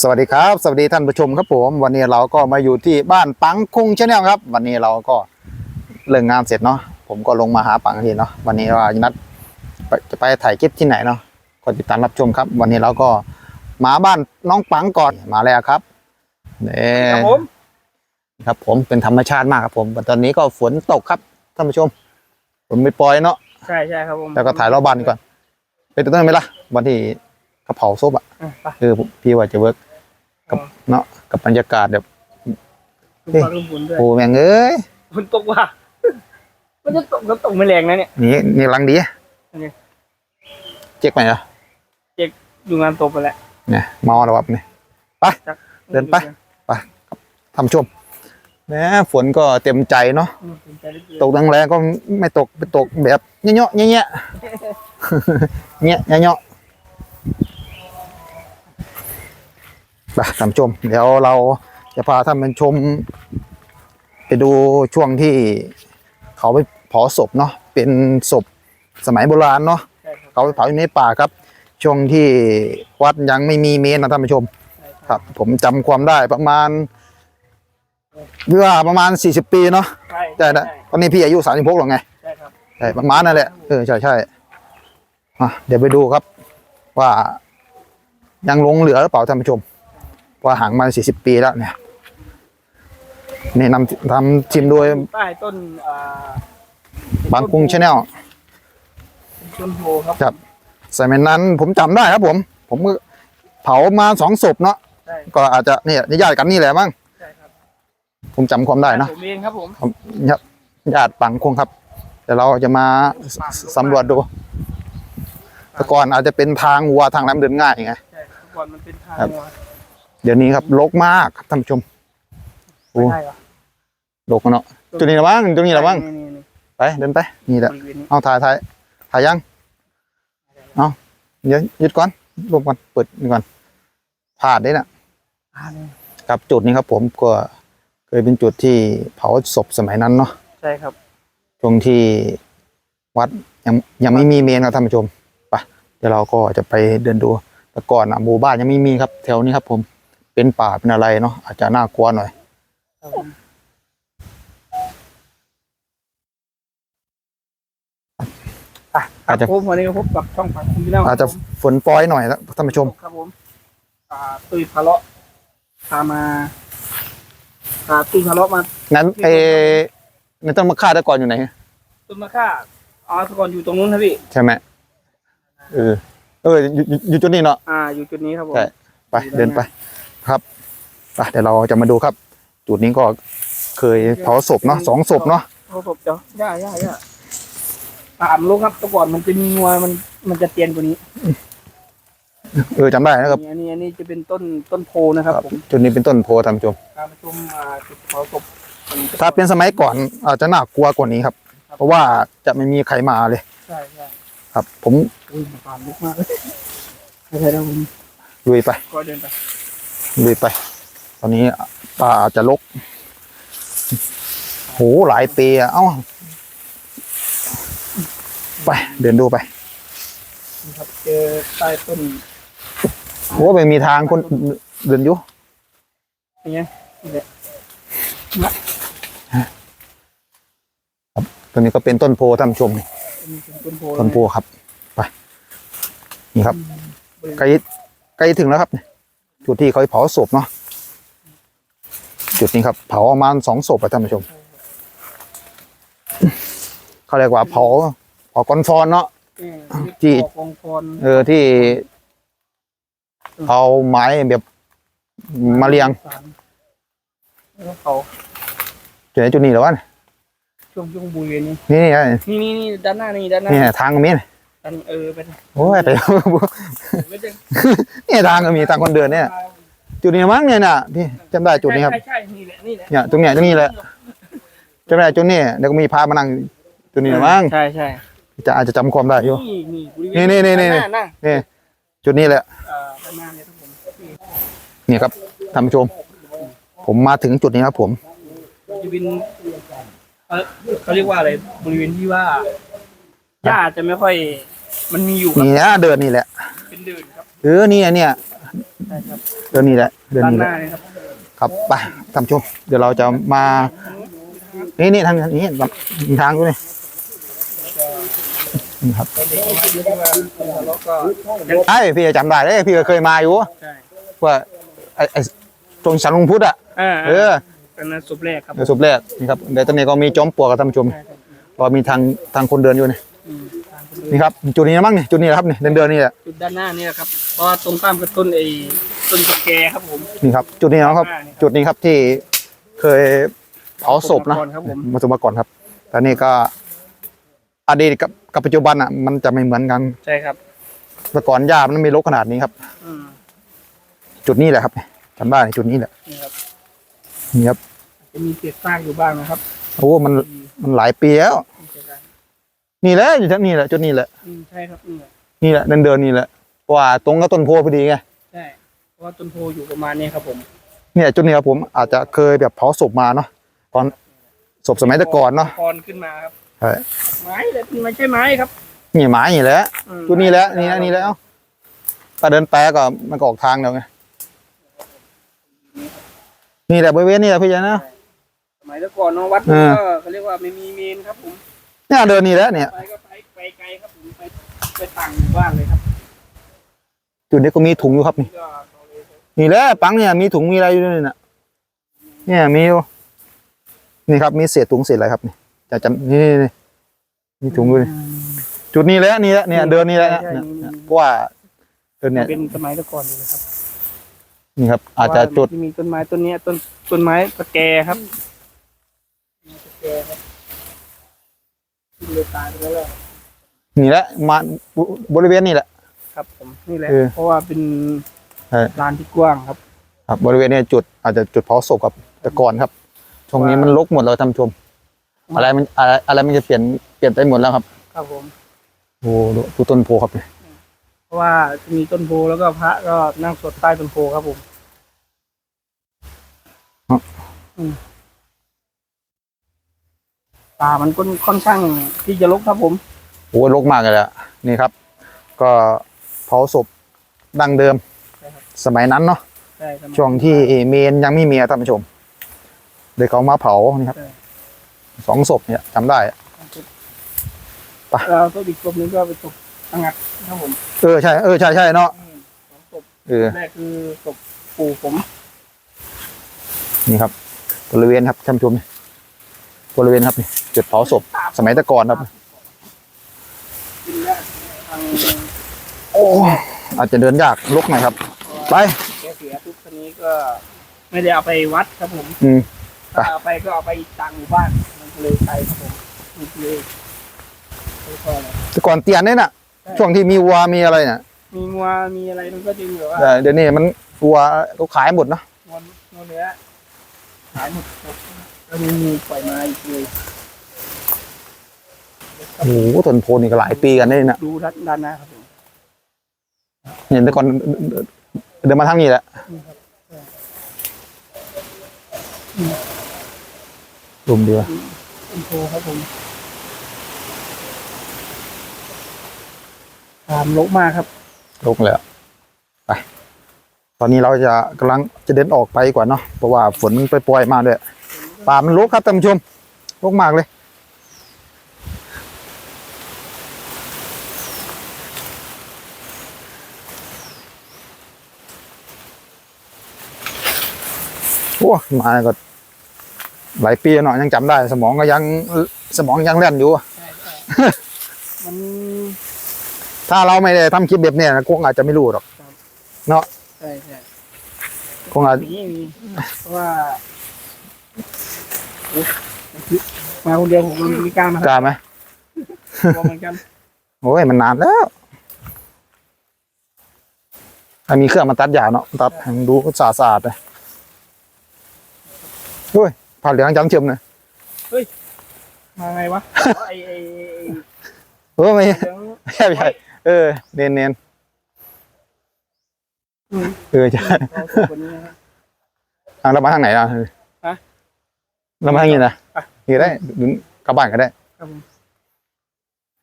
สวัสดีครับ สวัสดีท่านผู้ชมครับผม วันนี้เราก็มาอยู่ที่บ้านปังคุงชาแนลครับ วันนี้เราก็เลิกงานเสร็จเนาะผมก็ลงมาหาปังทีเนาะวันนี้ว่าจะนัดไปจะไปถ่ายคลิปที่ไหนเนาะก็ติดตามรับชมครับ วันนี้เราก็มาบ้านน้องปังก่อนมาแล้วครับนี่ครับผมครับผมเป็นธรรมชาติมากครับผมตอนนี้ก็ฝนตกครับท่านผู้ชมฝนไม่ปล่อยเนาะใช่ใช่ครับผมแล้วก็ถ่ายรอบบ้านก่อนไปต้นไหมล่ะวันที่กระเพราซุปอะอะไปคือพี่ว่าจะเวิร์ก กับเนาะกับบรรยากาศแบบดูฟ้าดูฝนด้วยโอ้แม่งเอ้ยฝนตกว่ะมันจะตกก็ตกไม่แรงนะเนี่ย นี่นี่รังดีอันนี้ เจ๊กไหมเหรอดูงานตกไปแล้วเนี่ยเมาแล้ววับเนี่ยจักเดินไป ทำชมแหมฝนก็เต็มใจเนาะอืมสนใจเหลือเกินตกแรงๆก็ไม่ตกไปตกแบบเงี้ยๆเงี้ยๆเงี้ยๆเงี้ยๆ ไปทำชม เดี๋ยวเราจะพาท่านไปชม ไปดูช่วงที่เขาไปเผาศพเนาะเป็นศพสมัยโบราณเนาะใช่ครับเขาไปเผาอยู่ในป่าครับ ช่วงที่วัดยังไม่มีเมนนะท่านผู้ชมใช่คครับรับ ผมจำความได้ประมาณเมื่อประมาณ 40 ปีเนาะใช่ใช่นะตอนนี้พี่อายุ36หรอไงใช่ครับใช่ประมาณนั่นแหละเออใช่ใช่อะเดี๋ยวไปดูครับ ว่ายังหลงเหลือหรือเปล่าท่านผู้ชม ว่าห่างมา40ปีแล้วเนี่ยนี่นำทำทีมโดยใต้ต้นอ่าบางกุ้งชาแนลต้นโพครับครับสมัยนั้นผมจำได้ครับผม ผมก็เผามาสองศพเนาะใช่ก็อาจจะเนี่ยญาติกันนี่แหละมั้งใช่ครับผมจำความได้นะ ผมเองครับผมญาติญาติปังคงครับเดี๋ยวเราจะมาสสำรวจดูแต่ก่อนอาจจะเป็นทางวัวทางน้ำเดินง่ายไงใช่ครับก่อนมันเป็นทางครับ วัว เดี๋ยวนี้ครับรกมากครับท่านผู้ชมโอ้ไม่ได้เหรอรกเนาะจุดนี้ละบ้างจุดนี้ละบ้างนี่นี่นี่ไปเดินไปนี่แหละบริเวณนี้เอาถ่ายถ่ายถ่ายยังเอาเดี๋ยวหยุดก่อนรวมก่อนเปิดนี่ก่อนพลาดได้น่ะ อ่านี่ครับจุดนี้ครับผมก็เคยเป็นจุดที่เผาศพสมัยนั้นเนาะใช่ครับ ช่วงที่วัดยังยังไม่มีเมนครับท่านผู้ชมไปเดี๋ยวเราก็จะไปเดินดูแต่ก่อนอะหมู่บ้านยังไม่มีครับ แถวนี้ครับผม เป็นป่าเป็นอะไรเนาะอาจจะน่ากลัวหน่อยครับผมอะคอารัจบจะผมวันนี้ก็พบกับช่องฝังคุณพี่น้องอาจจะฝนปล่อยหน่อยนะท่านผู้ชมครับผมอ่าตุยพะเลาะพามาพาตุยพะเลาะมางั้นเอในต้นมะข่าแต่ก่อนอยู่ไหนต้นมะค่าอ๋อแตะก่อนอยู่ตรงนู้นครับพี่ใช่ไหมเออเอออยู่อยู่อยู่จุดนี้เนาะอ่า อยู่จุดนี้ครับผมใช่ไปอยู่ด้านเดินไป ครับไปเดี๋ยวเราจะมาดูครับ จุดนี้ก็เคยเผาศพเนาะสองศพเนาะเขาศพเจ้าย่าย่าย่าตามลูกครับแตะก่อนมันจะมีงัวมันมันจะเตียนกว่านี้เออจำได้นะครับ อันนี้อันนี้จะเป็นต้นต้นโพนะครับผมจุดนี้เป็นต้นโพธิ์ท่านผู้ชมการประชุมอ่าจุดเผาศพมันจะ ถ้าเป็นสมัยก่อนอาจจะน่ากลัวกว่านี้ครับเพราะว่าจะไม่มีใครมาเลยใช่ใช่ครับ ผมอุ้ยมันตามลุกมากเลยไม่ใช่แล้วผมลุยไปก็เดินไป ลุยไป ตอนนี้ป่าอาจจะลกโหหลายปีอะเอ้า ไป เดินดูไปนะครับเจอใต้ต้นโหไม่มีทางคนเดินอยู่อย่างเงี้ยนี่แหละตอนนี้ก็เป็นต้นโพธิ์ท่านผู้ชมนี่เป็นต้นโพต้นโพธิ์ครับ ไป นี่ครับ ใกล้ใกล้ถึงแล้วครับ จุดที่เขาเผาศพเนาะจุดนี้ครับเผาประมาณสองศพอะท่านผู้ชมเขาเรียกว่าเผาเผากอนฟอนเนาะเออที่ที่กองฟอนเออที่เอาไม้แบบมาเรียงสารแล้วเขาจุดไหนจุดนี้เหรอวะช่วงช่วงบริเวณนี้นี่นี่นี่นี่นี่ด้านหน้านี่ด้านหน้านี่ทางก็มีนะด้านเออเป็นโอ้ยไปไม่ใช่นี่ทางก็มีทางคนเดินเนี่ย จุดนี้มั้งเนี่ยน่ะที่จำได้จุดนี้ครับใช่ใช่นี่แหละนี่แหละเนี่ยตรงเนี้ยตรงนี้แหละจำได้จุดนี้เดี๋ยวก็มีพามานั่งจุดนี้นะมั้งใช่ใช่จะอาจจะจำความได้อยู่นี่นี่บริเวณนี่นี่นี่นี่ด้าหน้านี่จุดนี้แหละเอ่อด้านหน้าเนี่ยครับผมนี่ครับท่านผู้ชม ผมมาถึงจุดนี้ครับ ผมจะเป็นเออเขาเรียกว่าอะไรบริเวณที่ว่าหญ้าจะไม่ค่อย มันมีอยู่ครับนี่นะเดินนี่แหละ เป็นเดินครับเออนี่เนี่ยใช่ครับเดือนนี้แหละเดือนด้านนี้หแหละน้าเลยครับครับไปท่านผู้ชม เดี๋ยวเราจะมา นี่นี่ทางนี้มีทางด้วยนี่นี่ครับเด็กมาที่ว่าแล้วก็ไอ้พี่จำได้เลยพี่ก็เคยมาอยู่ใช่ว่าไอ้ไอ้ตรงสันลุงพุทธอะอ่าเออ อันนั้นสุดแรกครับ เดี๋ยวสุดแรกนี่ครับเดี๋ยวตอนนี้ก็มีจอมปลวกกับท่านผู้ชมใช่ครับก็มีทางทางคนเดินอยู่นี่อืมทางค นเดินนี่ครับจุดนี้นะมั้งนี่จุดนี้แหละครับนี่เดินเดินนี่แหละจุดด้านหน้านี่แหละครับเพราะว่าตรงข้ามกับต้นไอ้ต้นตะแกครับผม นี่ครับ จุดนี้นะครับ จุดนี้ครับที่เคยเผาศพนะก่อนครับผมมาสมมาก่อนครับแต่นี่ก็อดีตกับกับปัจจุบันอะ มันจะไม่เหมือนกัน ใช่ครับแต่ก่อนหญ้ามันไม่รกขนาดนี้ครับอืมจุดนี้แหละครับจำได้จุดนี้แหละนี่ครับนี่ครับจะมีเศษซากอยู่บ้างนะครับโอ้มันมันหลายปีแล้วมีเศษซาก นี่แหละอยู่ที่นี่แหละจุดนี้แหละอืมใช่ครับนี่แหละนี่แหละเดินเดินนี่แหละว่าตรงกับต้นโพพอดีไงใช่เพราะว่าต้นโพอยู่ประมาณนี้ครับผมเนี่ยจุดนี้ครับผมอาจจะเคยแบบเผาศพมาเนาะตอนศพสมัยแต่ก่อนเนาะพรขึ้นมาครับใช่ไม้เลยไม่ใช่ไม้ครับนี่หมาอย่างนี้แหละอืมจุดนี้แหละนี่นะนี่แล้วถ้าเดินแปะก็มันก็ออกทางเดียวไงนี่แหละบริเวณนี่แหละพี่ยานะ สมัยแต่ก่อนเนาะวัดเออก็เขาเรียกว่าไม่มีเมนครับผม เนี่ยเดินนี่แหละเนี่ย ไปก็ไปไปไกลครับผมไปไปต่างหมู่บ้านเลยครับจุดนี้ก็มีถุงอยู่ครับนี่นี่ก็เขาเลยนี่แหละปังเนี่ยมีถุงมีอะไรอยู่ด้วยน่ะเนี่ยมีอยู่นี่ครับมีเศษถุงเศษอะไรครับนี่จะจำนี่นี่นี่มีถุงด้วยนี่จุดนี้แหละนี่แหละเนี่ยเดินนี่แหละเนี่ยเนี่ยเพราะว่าเดินเนี่ย เป็นสมัยแต่ก่อนเลยนะครับนี่ครับ อาจจะจุด เพราว่ามีต้นไม้ต้นเนี้ยต้นต้นไม้ตะแกครับตะแกครับที่ เลยตายไปแล้วแหละนี่แหละมาบริเวณนี่แหละ ครับผมนี่แหละ เออ เพราะว่าเป็นใช่ลานที่กว้างครับ ครับบริเวณเนี้จุดอาจจะจุดเผาศพกับแต่ก่อนครับช่วงนี้มันรกหมดเลยท่านผู้ชม อะไรมันอะไรอะไรมันจะเปลี่ยนเปลี่ยนไปหมดแล้วครับ ครับผมโอ้ดูดูต้นโพครับเพราะว่าจะมีต้นโพแล้วก็พระก็นั่งสวดใต้ต้นโพครับผม อืม ป่ามันก็ค่อนข้างที่จะรกครับผมโอ้รกมากเลยแหละนี่ครับ ก็เผาศพดั้งเดิมใช่ครับสมัยนั้นเนาะใช่ครับช่วงที่เมนยังไม่มีอะท่านผู้ชมเดี๋ยวเขามาเผานี่ครับใช่สองศพเนี่ยจำได้ไปแล้วก็อีกศพหนึงก็เป็นศพตั้งัดครับผมเออใช่เออใช่ใช่เนาะอืมสองศพเออแรกคือศพปู่ผม นี่ครับบริเวณครับท่านผู้ชมนี่ บริเวณครับนี่จุดเผาศพสมัยแต่ก่อนครับกินแล้วทางโอ้อาจจะเดินยากลกหน่อยครับ ไปแกเสียทุกคนนี้ก็ไม่ได้เอาไปวัดครับผมอืมถ้าเอาไปก็เอาไปต่างหมู่บ้านมันก็เลยไปครับผมมันก็เลยแล้วก็อะไรแต่ก่อนเตียนเนี่ยน่ะ ช่วงที่มีวัวมีอะไรเนี่ยมีงัวมีอะไรมันก็จะเหลือว่าแต่เดี๋ยวนี้มันวัวเขาขายหมดเนาะงัวงัวเนื้อขายหมดครับ แล้วมีมีปล่อยมาอีกเลยโอ้โหต้นโพนี่ก็หลายปีกันได้นะดูด้านด้านหน้าครับผมเห็นแต่ก่อนเดินมาทางนี้แหละนี่ครับรุมเดียวอินโทรครับผมตามลกมากครับลกเลยอะไปตอนนี้เราจะกำลังจะเดินออกไปกว่าเนาะเพราะว่าฝนมันปล่อยๆมาด้วย ป่ามันรกครับท่านผู้ชมรกมากเลย โอ้มาก็หลายปีแล้วเนาะยังจำได้ สมองก็ยังสมองยังแล่นอยู่ใช่ใช่มันถ้าเราไม่ได้ทำคลิปแบบเนี้ยนะคงอาจจะไม่รู้หรอก เนาะใช่ใช่คงอาจมีมีเพราะว่าโอ๊ย มาคนเดียวผมมันมีกล้ารมากล้าไหมลัวเหมือนกันโอ้ยมันนานแล้วถ้ามีเครื่องมาตัดหญ้าเนาะตัดให้มันดูสะอาดๆเลยโอ้ยผ่านเหลืองจังเชื่อมเลยมาไงวะอ๋อไอไอไอ้เออไม่เหลืองไม่ใช่ไม่ใช่เออเนียนเนียนอืมๆเออใช่เอาสุกวันนี้นะครับทางเรามาทางไหนอะฮะ เรามาทางนี้นะอะนี่ได้ดูกลับบ้านก็ได้ครับผม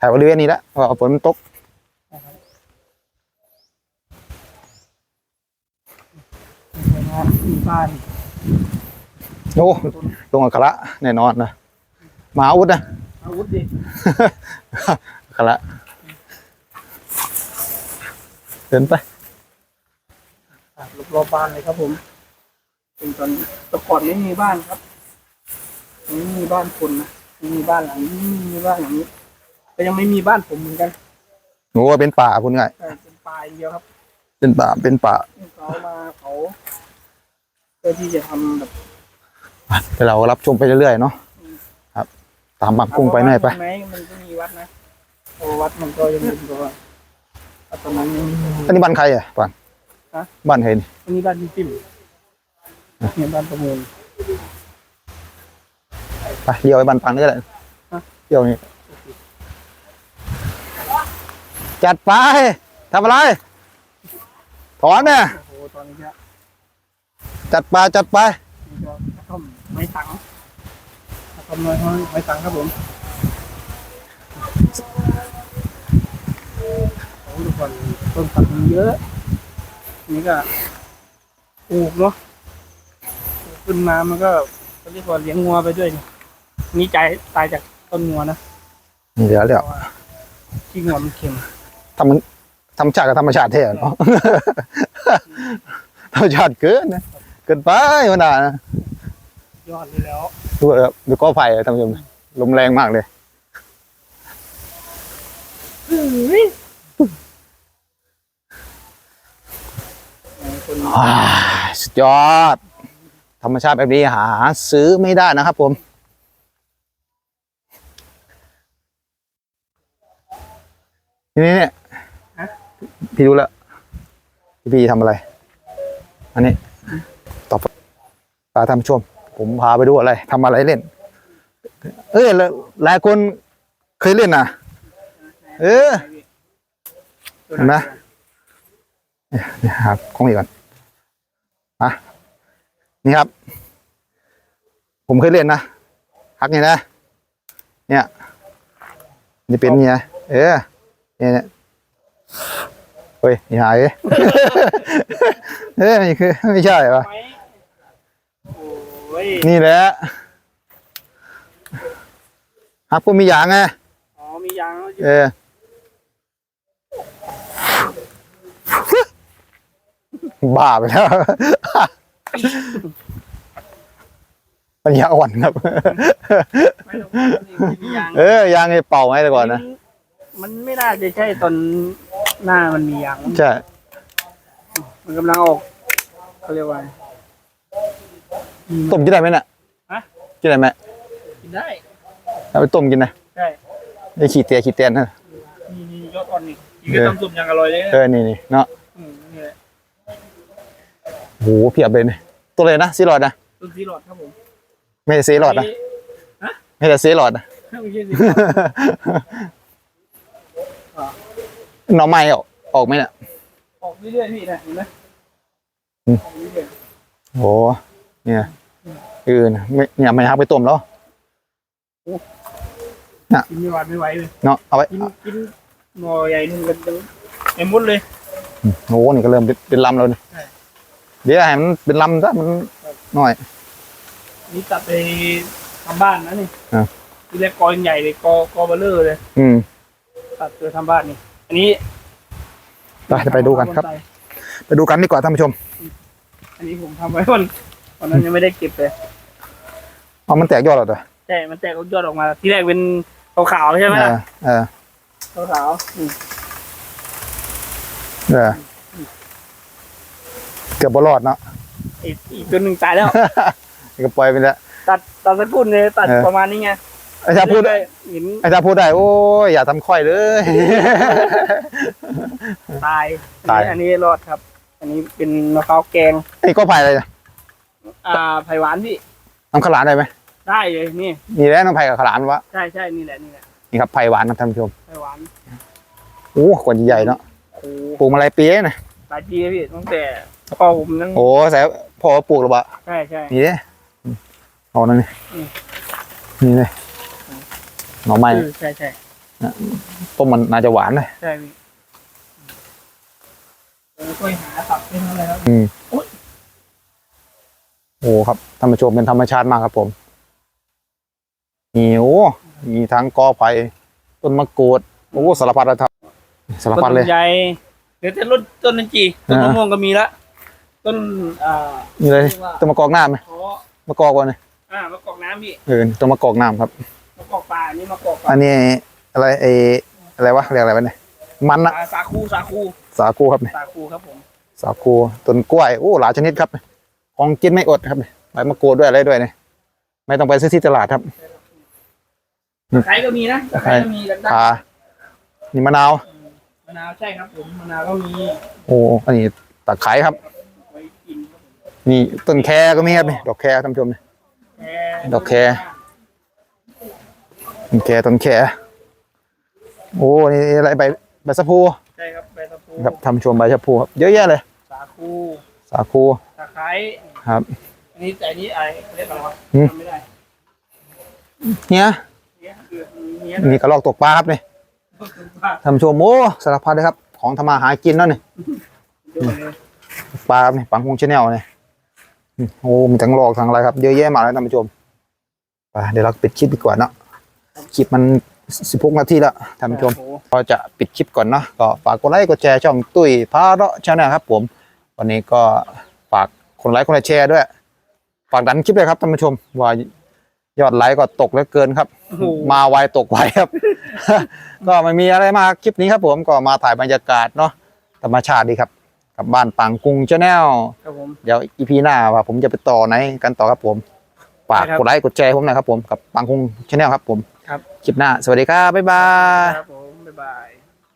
ถ่ายบริเวณนี้ละเพราะว่าฝนมันตกงานที่บ้านโอ้ลงอัคระแน่นอนนะมหาอาวุธนะ อาวุธดิอัคระเดินไป อะรอบๆบ้านเลยครับผมเป็นตอนแต่ก่อนไม่มีบ้านครับ ไม่มีบ้านคนนะไม่มีบ้านหลังนี้ไม่มีบ้านหลังนี้ แต่ยังไม่มีบ้านผมเหมือนกันหนูว่าเป็นป่าคุณไงายแต่เป็นป่าอย่างเดียวครับ เป็นป่าเป็นป่าเขามาเขาเพื่อที่จะทำแบบแต่เรารับชมไปเรื่อยๆเนาะครับ ตามบังกุ้งไปหน่อยไปไหมมันก็มีวัดนะโอ้วัดมันก็ยังเป็นตัววัดตอนนั้นยังมี อันนี้บ้านใครอะปังฮะ บ้านใครนี่อันนี้บ้านพี่ปิ่มเนี่ยบ้านประมูล ไปเลี้ยวไปบ้านปังนี่ก็ได้ฮะเลี้ยวนี่จัดไปทำอะไร ถอนเนี่ยโอ้โหตอนนี้ก็จัดไปจัดไปนี่ก็กระท่อมไม้ตังกระท่อมน้อยไม้ตังครับผมโอ้ทุกคนต้นผักมีเยอะ นี่ก็ปลูกเนาะปลูกขึ้นมามันก็เขาเรียกว่าเลี้ยงงัวไปด้วยนี่ นี่ใจตายจากต้นงัวนะเดี๋ยวเดี๋ยวเพราะว่าที่งัวมันเค็มทำมันธรรมชาติกับธรรมชาติเท่เนาะธรรมชาติเกินนะเกินไปมันด่านะยอดเลยแล้วดูเออดูก้อไผ่อะท่านผู้ชมลมแรงมากเลยคนว้ายสุดยอด ธรรมชาติแบบนี้หาซื้อไม่ได้นะครับผม นี่เนี่ยพี่รู้แล้วพี่พี่ทำอะไร อันนี้ต่อไปพาท่านผู้ชม ผมพาไปดูอะไรทำอะไรเล่น เอ้ยแล้วหลายคนเคยเล่นนะเออเห็นไหมนี่ครับของอีกก่อนมานี่ครับ ผมเคยเล่นนะฮักนี่นะ เนี่ยนี่เป็นนี่นะเออ เนี่ยเนี่ยเฮ้ยนี่หายเอ้ยนี่คือไม่ใช่ปะไหมโอ้ยนี่แหละฮักก็มีอย่างไงอ๋อมียางแล้วเออบ้าไปแล้วปัญญาอ่อนครับไม่ต้องมียางเออยางไอ้เป่าไว้แต่ก่อนนะ มันไม่น่าจะใช่ตอนหน้ามันมียางใช่ มันกำลังออกเขาเรียกว่าต้มกินได้ไหมน่ะฮะ กินได้ไหมกินได้ เอาไปต้มกินนะใช่ ไอ้ขี้เตียขี้เตียนนะนี่นี่ยอดอ่อนนี่อีกก็ต้มซุปยังอร่อยเลยนะเออนี่นี่เนาะอืมนี่แหละโหเพียบเลยนี่ตัวเลยนะซีรอดนะต้นซีหลอดครับผมไม่ใช่ซีรอดนะไม่ใช่ซีรอดนะ ไม่ใช่ซี หน้องไม้ออกออกไหมเนี่ยออกเรื่อยๆพี่นะเห็นไหมอืมออกเรื่อยโหเนี่ยเออนะไม่เนี่ยไม่ฮักไปต้มแล้วๆกินไม่หวานไม่ไหวเลยเนาะเอาไว้กินกินหน่อใหญ่หนึ่งกันเป็นเอ็มมุดเลยโอ้นี่ก็เริ่มเป็นเป็นลำแล้วนี่ใช่เดี๋ยวให้มันเป็นลำซะมันหน่อย นี่ตัดไปทำบ้านนะนี่อะทีแรกกอใหญ่เลยกอกอเบลเลอร์เลย อืมตัดเพื่อทำบ้านนี่อั นนี้ไปไปดูกันครับ ไปดูกันดีกว่าท่านผู้ชม อันนี้ผมทำไว้วันวันนั้นยังไม่ได้เก็บเลยเอามันแตกยอดแล้วเหรอใช่มันแตกยอดออกมาที่แรกเป็นขาวๆใช่ไหมเอล่ะอเออขาวๆอืมเออเกือบบรอดเนาะอีกอีกตัวหนึ่งตายแล้วก็ปล่อยไปแล้วตัดตัดสกุลเลยตัดเออประมาณนี้ไง ไอ้ถ้าพูดได้เห็นไอ้ถ้าพูดได้โอ้ยอย่าทำค่อยเลย ตายตายอันนี้อันนี้รอดครับ อันนี้เป็นมะพร้าวแกง ไอ้ก็ไผ่อะไรนะอ่าไผ่หวานพี่น้ำขาวหลานได้ไหมได้เลยนี่นี่แหละน้ำไผ่กับขาวหลานวะใช่ใช่นี่แหละนี่แหละนี่ครับไผ่หวานนะท่านผู้ชมไผ่หวานโอ้กว่าจะใหญ่เนาะโอ้ปลูกมาหลายปีแล้วนะหลายปีแล้วพี่ตั้งแต่พ่อผมนั่งโอ้ใส่พอปลูกหรือเปล่าใช่ใช่นี่เด้เอานั่นนี่อืมนี่เลย หน่อไม้เออใช่ใช่ต้มมันน่าจะหวานเลยใช่พี่เออช่วยหาตับเป็นอะไรครับอืมโอ้ครับท่านผู้ชมเป็นธรรมชาติมากครับผมมีโอ้มีทั้งกอไผ่ต้นมะกรูดโอ้สารพัดเลยครับสารพัดเลยต้นใหญ่เดี๋ยวจะลดต้นนันจีต้นมะอ่าม่วงก็มีละต้นอ่านี่เลยต้นมะกอกน้ำไหมเพราะมะกอกก่อนเลยอ่ามะกอกน้ำพี่เออต้นมะกอกน้ำครับมะกอกป่าอั นนี่มะกอกป่าอันนี้อะไรเอออะไรวะเรียกอะไรวะเนี่ยมันนะอ่าสาคูสาคูสาคูครับเนี่ยสาคูครับผมสาคูต้นกล้วยโอ้หลายชนิดครับ ของกินไม่อดครับใบมะกรูดด้วยอะไรด้วยเนี่ยไม่ต้องไปซื้อที่ตลาดครับอืมตะไคร้ก็มีนะตะไคร้ก็มีกันได้อ่านี่มะนาวมะนาวใช่ครับผมมะนาวก็มีโอ้อันนี้ตะไคร้ครับไว้กินครับผมนี่ต้นแคก็มีครับนี่ดอกแคท่านผู้ชมนี่แคดอกแค ต้นแคต้นแคโอ้นี่อะไรใบใบสะพูใช่ครับใบตะพูครับท่านผู้ชมใบสะพูครับเยอะแยะเลย สาคู สาคูตะไคร้ครับอันนี้แต่อันนี้อะไรเรียกอะไรวะอืมจำไม่ได้เนี่ยเนี่ยคือเนี่ยมีกระรอกตกปลาครับนี่ท่านผู้ชมโอ้สารพัดเลยครับ ของทำมาหากินแล้วนี่เยอะเลยปลาครับนี่ปังคงชาแนลนี่อืมโอ้มีทั้งหลอกทั้งอะไรครับ เยอะแยะมากเลยท่านผู้ชมไปเดี๋ยวเราปิดคลิปดีกว่าเนาะ คลิปมันสิบหกนาทีแล้วท่านผู้ชมโอ้โหก็จะปิดคลิปก่อนเนาะก็ฝากกดไลค์กดแชร์ช่องตุ้ยพาเราะชาแนลครับผม วันนี้ก็ฝากคนไลค์คนแชร์ด้วย ฝากดันคลิปเลยครับท่านผู้ชม ว่ายอดไลค์ก็ตกเหลือเกินครับโอ้โหมาไวตกไวครับ ก็ไม่มีอะไรมากคลิปนี้ครับ ผมก็มาถ่ายบรรยากาศเนาะธรรมชาติดีครับ กับบ้านปังกุงชาแนลครับผมเดี๋ยวอีพีหน้าว่าผมจะไปต่อไหนกันต่อครับผมฝากได้ครับกดไลค์กดแชร์ผมหนะครับผมกับปังกุงชาแนลครับผม ครับคลิปหน้า สวัสดีครับ บ๊ายบายครับผม